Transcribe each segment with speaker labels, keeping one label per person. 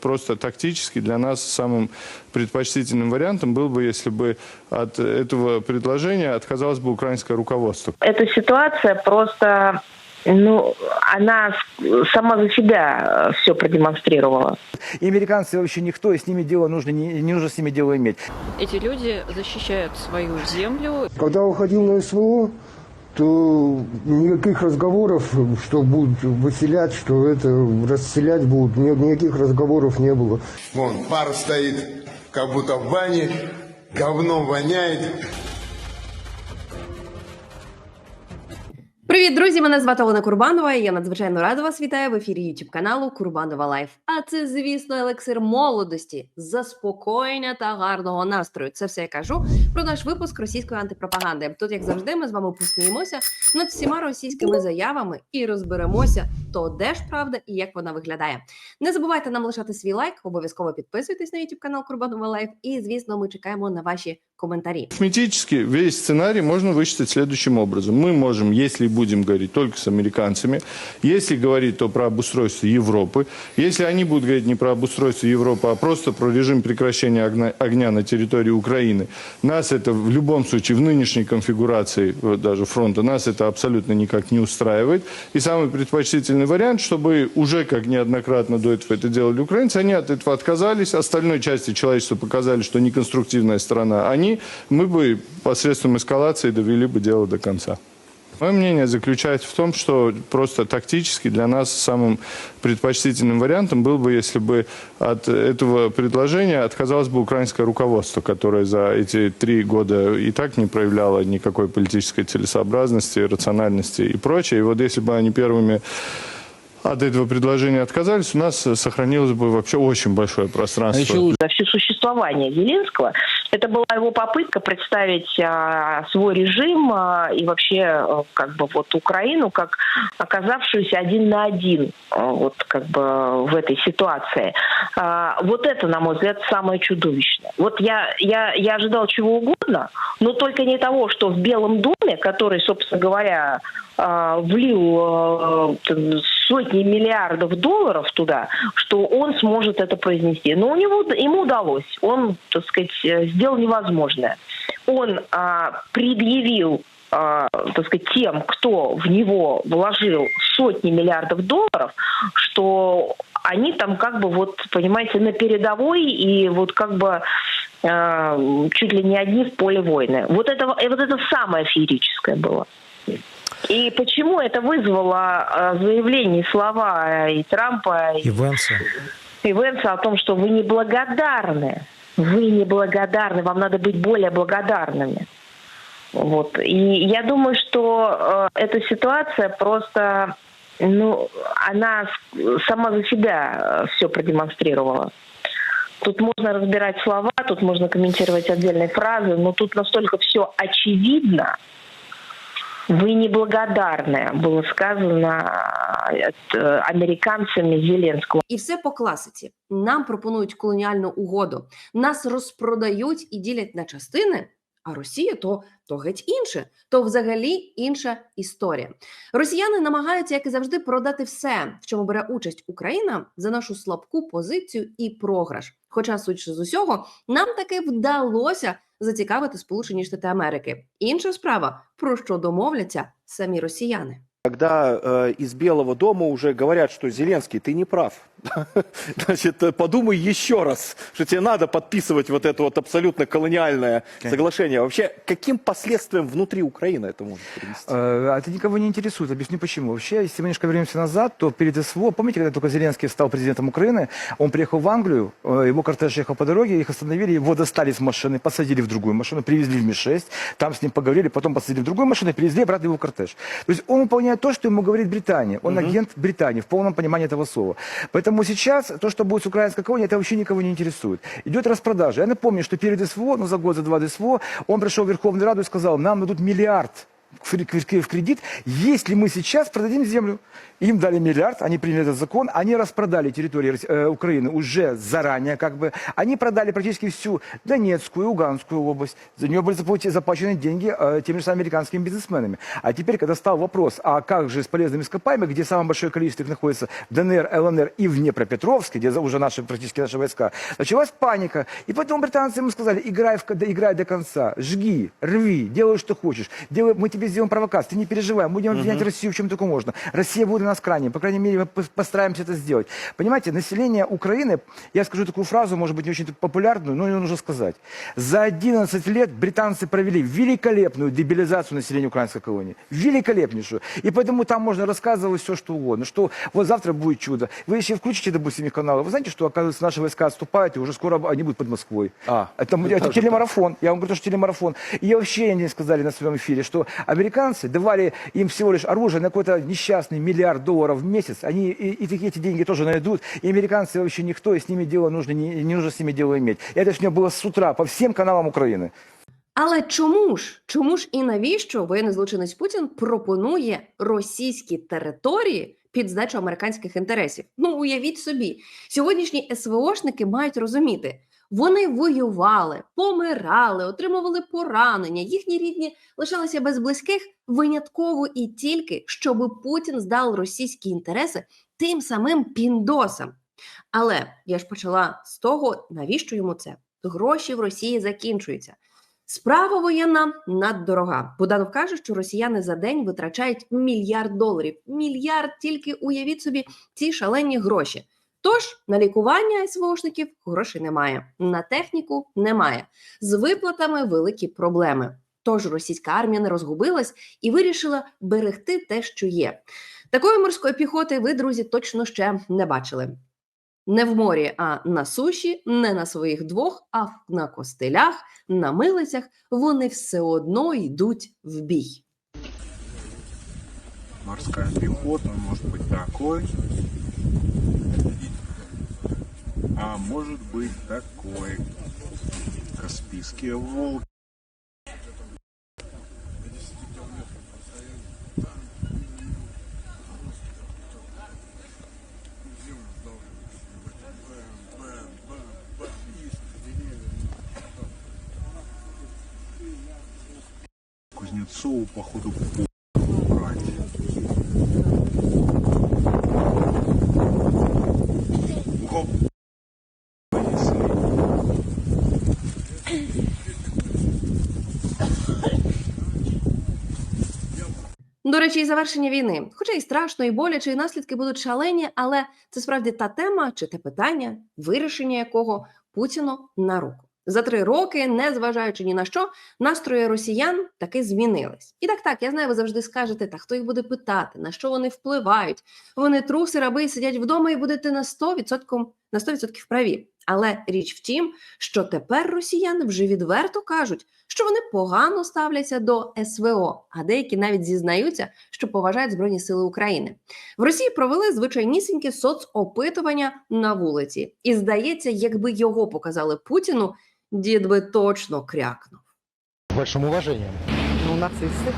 Speaker 1: Просто тактически для нас самым предпочтительным вариантом был бы, если бы от этого предложения отказалось бы украинское руководство.
Speaker 2: Эта ситуация просто, ну, она сама за себя все продемонстрировала.
Speaker 3: И американцы вообще никто, и с ними дело нужно, не, не нужно с ними дело иметь.
Speaker 4: Эти люди защищают свою землю.
Speaker 5: Когда уходил на СВО, то никаких разговоров, что будут выселять, что это расселять будут, ни- никаких разговоров не было.
Speaker 6: Вон, пар стоит, как будто в бане, говном воняет.
Speaker 7: Привіт, друзі! Мене звати Олена Курбанова. і Я надзвичайно рада вас вітаю в ефірі YouTube каналу Курбанова Лайф. А це, звісно, елексир молодості, заспокоєння та гарного настрою. Це все я кажу про наш випуск російської антипропаганди. Тут, як завжди, ми з вами посміємося над всіма російськими заявами і розберемося, то де ж правда і як вона виглядає. Не забувайте нам лишати свій лайк, обов'язково підписуйтесь на YouTube канал Курбанова Лайф. І звісно, ми чекаємо на ваші коментарі.
Speaker 1: Арифметически весь сценарий можно вычислить следующим образом. Мы можем, если будем говорить только с американцами, если говорить то про обустройство Европы, если они будут говорить не про обустройство Европы, а просто про режим прекращения огня, огня на территории Украины, нас это в любом случае в нынешней конфигурации вот даже фронта, нас это абсолютно никак не устраивает. И самый предпочтительный вариант, чтобы уже, как неоднократно до этого это делали украинцы, они от этого отказались, остальной части человечества показали, что неконструктивная сторона они, мы бы посредством эскалации довели бы дело до конца. Мое мнение заключается в том, что просто тактически для нас самым предпочтительным вариантом был бы, если бы от этого предложения отказалось бы украинское руководство, которое за эти три года и так не проявляло никакой политической целесообразности, рациональности и прочее. И вот если бы они первыми от этого предложения отказались, у нас сохранилось бы вообще очень большое пространство.
Speaker 2: За все существование Зеленского это была его попытка представить а, свой режим а, и вообще а, как бы вот Украину как оказавшуюся один на один а, вот как бы в этой ситуации. А, вот это, на мой взгляд, самое чудовищное. Вот я, я, я ожидал чего угодно, но только не того, что в Белом доме, который, собственно говоря, влил а, там, сотни миллиардов долларов туда, что он сможет это произнести. Но у него ему удалось. Он, так сказать, э, сделал невозможное. Он а, предъявил а, так сказать, тем, кто в него вложил сотни миллиардов долларов, что они там как бы вот, понимаете, на передовой и вот как бы э, чуть ли не одни в поле войны. Вот это, вот это самое феерическое было. И почему это вызвало э, заявление, слова и Трампа, и,
Speaker 3: И Венса.
Speaker 2: и Венса о том, что вы неблагодарны. Вы неблагодарны, вам надо быть более благодарными. Вот. И я думаю, что э, эта ситуация просто, ну, она сама за себя все продемонстрировала. Тут можно разбирать слова, тут можно комментировать отдельные фразы, но тут настолько все очевидно. Вы неблагодарны, было сказано э, э, американцами Зеленского.
Speaker 7: І все по класиці. Нам пропонують колоніальну угоду, нас розпродають і ділять на частини. А Росія то, то геть інше, то взагалі інша історія. Росіяни намагаються, як і завжди, продати все, в чому бере участь Україна, за нашу слабку позицію і програш. Хоча, судячи з усього, нам таки вдалося зацікавити Сполучені Штати Америки. Інша справа, про що домовляться самі росіяни.
Speaker 8: Когда э, из Белого дома уже говорят, что Зеленский, ты не прав. Значит, э, подумай еще раз, что тебе надо подписывать вот это вот абсолютно колониальное соглашение. Вообще, каким последствиям внутри Украины это может привести?
Speaker 3: Э, Это никого не интересует. Объясню почему. Вообще, если мы немножко вернемся назад, то перед СВО, помните, когда только Зеленский стал президентом Украины, он приехал в Англию, э, его кортеж ехал по дороге, их остановили, его достали с машины, посадили в другую машину, привезли в Ми-6, там с ним поговорили, потом посадили в другую машину, привезли обратно его кортеж. То есть он выполняет то, что ему говорит Британия. Он агент Британии в полном понимании этого слова. Поэтому сейчас то, что будет с украинской колонией, это вообще никого не интересует. Идет распродажа. Я напомню, что перед СВО, ну за год, за два до СВО, он пришел в Верховную Раду и сказал, нам дадут миллиард в кре- в кредит, если мы сейчас продадим землю. Им дали миллиард, они приняли этот закон, они распродали территории э, Украины уже заранее, как бы. Они продали практически всю Донецкую и Луганскую область. За нее были заплачены деньги э, теми же самыми американскими бизнесменами. А теперь, когда стал вопрос, а как же с полезными ископаемыми, где самое большое количество их находится в ДНР, ЛНР и в Днепропетровске, где уже наши, практически наши войска, началась паника. И поэтому британцы ему сказали, играй, в, играй до конца, жги, рви, делай, что хочешь. Делай, мы тебе сделаем провокацию, ты не переживай, будем обвинять Россию в чем только можно. Россия будет у нас крайней, по крайней мере, мы пос- постараемся это сделать. Понимаете, население Украины, я скажу такую фразу, может быть, не очень популярную, но ее нужно сказать. За 11 лет британцы провели великолепную дебилизацию населения украинской колонии. Великолепнейшую. И поэтому там можно рассказывать все, что угодно. Что вот завтра будет чудо. Вы еще включите, допустим, их каналы. Вы знаете, что, оказывается, наши войска отступают, и уже скоро они будут под Москвой.
Speaker 8: А,
Speaker 3: это, это телемарафон. Я вам говорю, что телемарафон. И вообще они сказали на своем эфире, что американцы давали им всего лишь оружие на какой-то несчастный миллиард долларов в месяц. Они и, и такие эти деньги тоже найдут. И американцы вообще никто, и с ними дело нужно, не, не нужно с ними дело иметь. И это ж у меня было с утра по всем каналам Украины.
Speaker 7: Але чому ж? Чому ж і навіщо воєнний злочинець Путін пропонує російські території під здачу американських інтересів? Ну уявіть собі, сьогоднішні СВОшники мають розуміти. вони воювали, помирали, отримували поранення. Їхні рідні лишалися без близьких винятково і тільки, щоб Путін здав російські інтереси тим самим піндосам. Але я ж почала з того, навіщо йому це? Гроші в Росії закінчуються. Справа воєнна наддорога. Буданов каже, що росіяни за день витрачають мільярд доларів. Мільярд тільки уявіть собі ці шалені гроші. Тож на лікування СВОшників грошей немає, на техніку немає. З виплатами великі проблеми. Тож російська армія не розгубилась і вирішила берегти те, що є. Такої морської піхоти ви, друзі, точно ще не бачили. Не в морі, а на суші, не на своїх двох, а на костилях, на милицях вони все одно йдуть в бій.
Speaker 9: морская пехота может быть такой, а может быть такой. Каспийские волки. Кузнецову, походу, по
Speaker 7: і завершення війни, хоча і страшно, і боляче, і наслідки будуть шалені, але це справді та тема чи те питання, вирішення якого Путіну на руку. За три роки, не зважаючи ні на що, настрої росіян таки змінились. І так, так, я знаю, ви завжди скажете, та хто їх буде питати, на що вони впливають. Вони труси, раби сидять вдома і будете на 100%, на 100% праві. Але річ в тім, що тепер росіяни вже відверто кажуть, що вони погано ставляться до СВО, а деякі навіть зізнаються, що поважають Збройні Сили України. В Росії провели звичайнісіньке соцопитування на вулиці, і здається, якби його показали Путіну, дід би точно крякнув.
Speaker 10: С большим уважением.
Speaker 5: Ну, нацисты.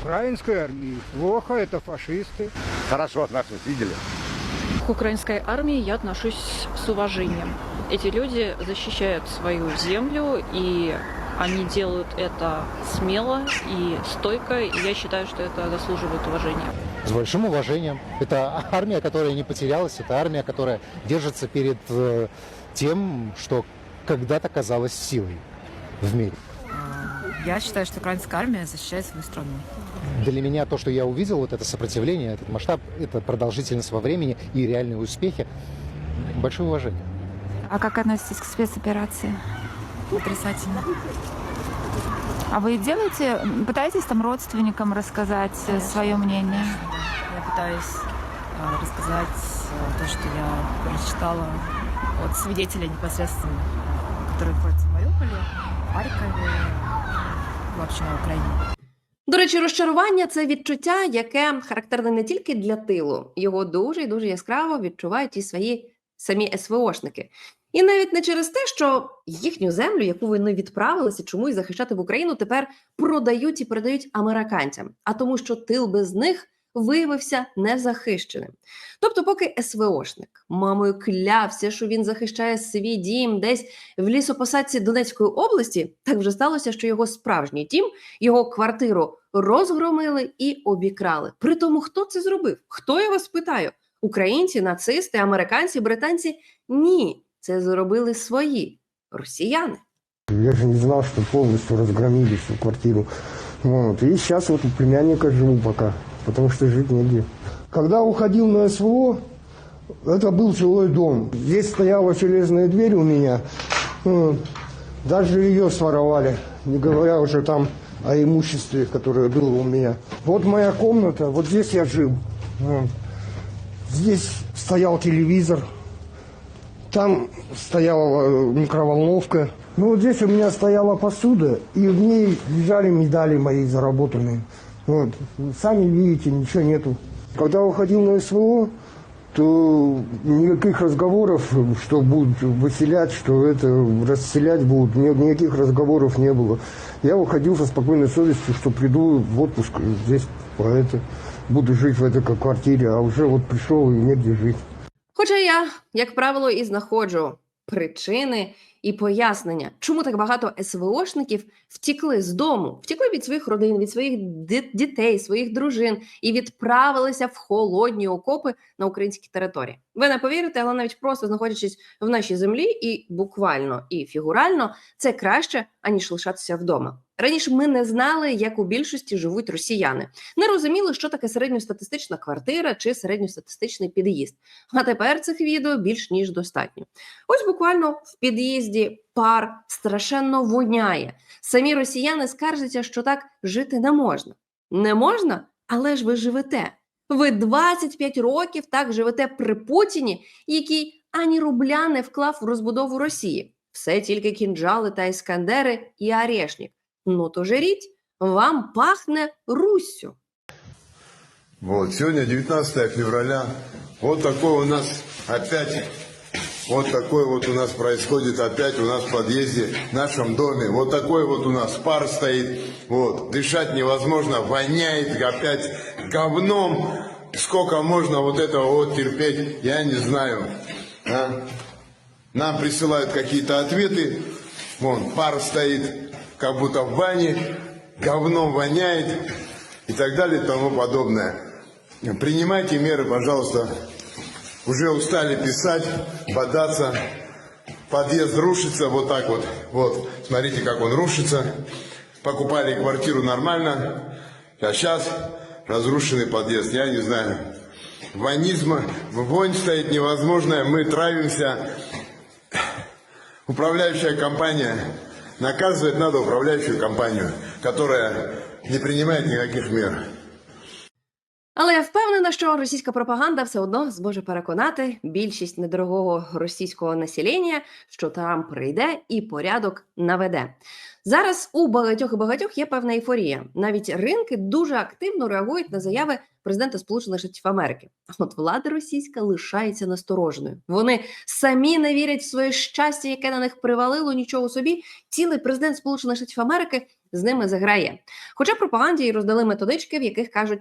Speaker 5: Украинской армии плохо, это фашисты.
Speaker 10: Хорошо, наши видели.
Speaker 4: К украинской армии я отношусь с уважением. Эти люди защищают свою землю, и они делают это смело и стойко, и я считаю, что это заслуживает уважения.
Speaker 10: С большим уважением. Это армия, которая не потерялась, это армия, которая держится перед э, тем, что когда-то казалось силой в мире.
Speaker 11: Я считаю, что украинская армия защищает свою страну.
Speaker 10: Для меня то, что я увидел, вот это сопротивление, этот масштаб, это продолжительность во времени и реальные успехи. Большое уважение.
Speaker 11: А как относитесь к спецоперации? Отрицательно. А вы делаете, пытаетесь там родственникам рассказать свое мнение?
Speaker 12: Я пытаюсь э, рассказать э, то, что я прочитала от свидетелей непосредственно, э, которые находятся в Мариуполе, в Харькове, вообще на Украине.
Speaker 7: До речі, розчарування це відчуття, яке характерне не тільки для тилу, його дуже і дуже яскраво відчувають і свої самі СВОшники. І навіть не через те, що їхню землю, яку вони відправилися чомусь захищати в Україну, тепер продають і передають американцям, а тому, що тил без них виявився незахищеним. Тобто, поки СВОшник мамою клявся, що він захищає свій дім десь в лісопосадці Донецької області, так вже сталося, що його справжній дім, його квартиру розгромили і обікрали. При тому, хто це зробив? Хто я вас питаю? Українці, нацисти, американці, британці? Ні, це зробили свої росіяни.
Speaker 5: Я же не знал, что полностью разгромили всю квартиру. Вот. И сейчас вот у племянника живу пока, потому что жить негде. Когда уходил на СВО, это был жилой дом. Здесь стояла железная дверь у меня. Вот. Даже ее своровали, не говоря уже там о имуществе, которое было у меня. Вот моя комната, вот здесь я жил. Вот. Здесь стоял телевизор, там стояла э, микроволновка. Ну, вот здесь у меня стояла посуда, и в ней лежали медали мои заработанные. Вот. Сами видите, ничего нету. Когда уходил на СВО, то никаких разговоров, что будут выселять, что это расселять будут, ни- никаких разговоров не было. Я уходил со спокойной совестью, что приду в отпуск здесь, по это, буду жить в этой квартире, а уже вот пришел и негде жить.
Speaker 7: Хоча я, як правило, і знаходжу причини і пояснення, чому так багато СВОшників втікли з дому, втікли від своїх родин, від своїх дітей, своїх дружин і відправилися в холодні окопи на українській території. Ви не повірите, але навіть просто знаходячись в нашій землі, і буквально і фігурально, це краще аніж лишатися вдома. Раніше ми не знали, як у більшості живуть росіяни, не розуміли, що таке середньостатистична квартира чи середньостатистичний під'їзд. А тепер цих відео більш ніж достатньо. Ось буквально в під'їзді пар страшенно воняє. Самі росіяни скаржаться, що так жити не можна. Не можна, але ж ви живете. Ви 25 років так живете при Путіні, який ані рубля не вклав в розбудову Росії. Все тільки кінджали та іскандери і арешнік. Ну то жаріть, вам пахне Руссю.
Speaker 6: Вот, сегодня 19 февраля. Вот такой у нас опять, вот такой вот у нас происходит опять у нас в подъезде, в нашем доме. Вот такой вот у нас пар стоит. Вот, дышать невозможно, воняет опять говном. Сколько можно вот этого вот терпеть, я не знаю. а. Нам присылают какие-то ответы. Вон, пар стоит, как будто в бане, говном воняет и так далее и тому подобное. Принимайте меры, пожалуйста. Уже устали писать, бодаться. Подъезд рушится вот так вот. Вот, смотрите, как он рушится. Покупали квартиру нормально, а сейчас разрушенный подъезд. Я не знаю. Ванизма, вонь стоит невозможная, мы травимся. Управляющая компания, наказывать надо управляющую компанию, которая не принимает никаких мер.
Speaker 7: Але я впевнена, що російська пропаганда все одно зможе переконати більшість недорогого російського населення, що Трамп прийде і порядок наведе. Зараз у багатьох і багатьох є певна ейфорія. Навіть ринки дуже активно реагують на заяви президента Сполучених Штатів Америки. А от влада російська лишається настороженою. Вони самі не вірять в своє щастя, яке на них привалило нічого собі. Цілий президент Сполучених Штатів Америки з ними заграє. Хоча пропаганді й роздали методички, в яких кажуть.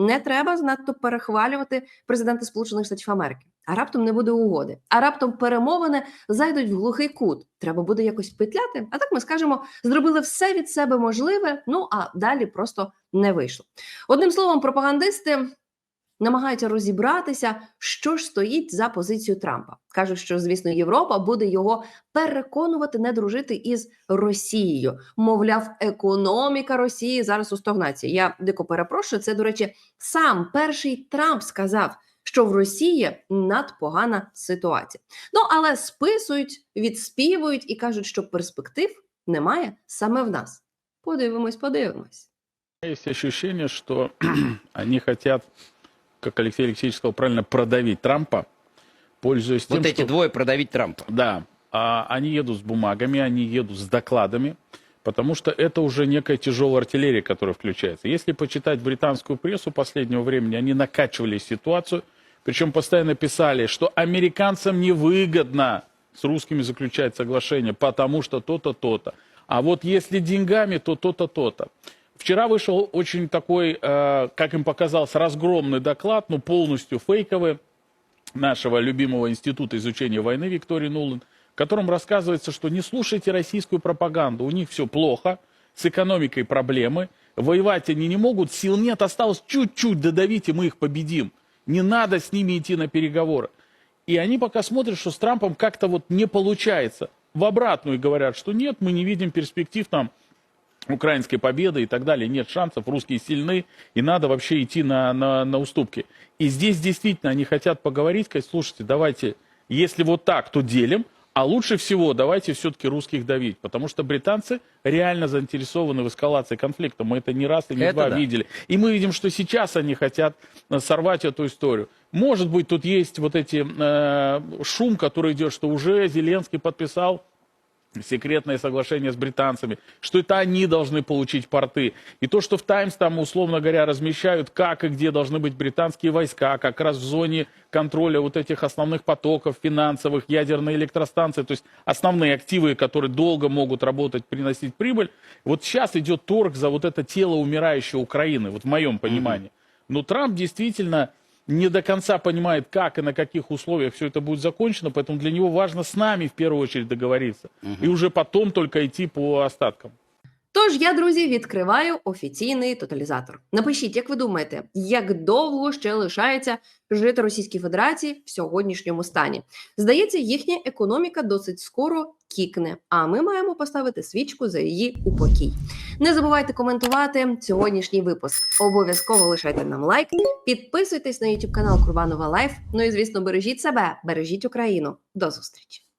Speaker 7: Не треба занадто перехвалювати президента Сполучених Штатів Америки. А раптом не буде угоди. А раптом перемовини зайдуть в глухий кут. Треба буде якось петляти. А так ми скажемо, зробили все від себе можливе. Ну а далі просто не вийшло. Одним словом, пропагандисти намагаються розібратися, що ж стоїть за позицію Трампа. кажуть, що звісно Європа буде його переконувати не дружити із Росією. Мовляв, економіка Росії зараз у стагнації. Я дико перепрошую. Це до речі, сам перший Трамп сказав. Що в Росії надпогана ситуація. Ну але списують, відспівують і кажуть, що перспектив немає саме в нас. Подивимось, подивимось.
Speaker 13: Есть ощущение, что они хотят, как Алексей Алексеевич сказал, правильно продавить Трампа, пользуясь тем,
Speaker 14: Вот эти
Speaker 13: что...
Speaker 14: двое продавить Трампа.
Speaker 13: Да, а они едут с бумагами, они едут с докладами, потому что это уже некая тяжелая артиллерия, которая включается. Если почитать британскую прессу последнего времени, они накачивали ситуацию, причем постоянно писали, что американцам невыгодно с русскими заключать соглашение, потому что то-то, то-то. А вот если деньгами, то то-то, то-то. Вчера вышел очень такой, э, как им показалось, разгромный доклад, ну полностью фейковый, нашего любимого института изучения войны Виктории Нулан, в котором рассказывается, что не слушайте российскую пропаганду, у них все плохо, с экономикой проблемы, воевать они не могут, сил нет, осталось чуть-чуть, додавите, мы их победим. Не надо с ними идти на переговоры. И они пока смотрят, что с Трампом как-то вот не получается. В обратную говорят, что нет, мы не видим перспектив там украинской победы и так далее. Нет шансов, русские сильны, и надо вообще идти на, на, на уступки. И здесь действительно они хотят поговорить, сказать, слушайте, давайте, если вот так, то делим, а лучше всего давайте все-таки русских давить, потому что британцы реально заинтересованы в эскалации конфликта. Мы это не раз и не
Speaker 3: Это
Speaker 13: два
Speaker 3: да.
Speaker 13: видели. И мы видим, что сейчас они хотят э, сорвать эту историю. Может быть, тут есть вот эти э, шум, который идет, что уже Зеленский подписал секретное соглашение с британцами, что это они должны получить порты. И то, что в Таймс там, условно говоря, размещают, как и где должны быть британские войска, как раз в зоне контроля вот этих основных потоков финансовых, ядерные электростанции, то есть основные активы, которые долго могут работать, приносить прибыль. Вот сейчас идет торг за вот это тело умирающей Украины, вот в моем понимании. Но Трамп действительно не до конца понимает, как и на каких условиях все это будет закончено, поэтому для него важно с нами в первую очередь договориться. И уже потом только идти по остаткам.
Speaker 7: Тож я, друзі, відкриваю офіційний тоталізатор. Напишіть, як ви думаєте, як довго ще лишається жити Російській Федерації в сьогоднішньому стані? Здається, їхня економіка досить скоро кікне, а ми маємо поставити свічку за її упокій. Не забувайте коментувати сьогоднішній випуск. Обов'язково лишайте нам лайк, підписуйтесь на YouTube канал Курбанова Лайф. Ну і звісно, бережіть себе, бережіть Україну. До зустрічі!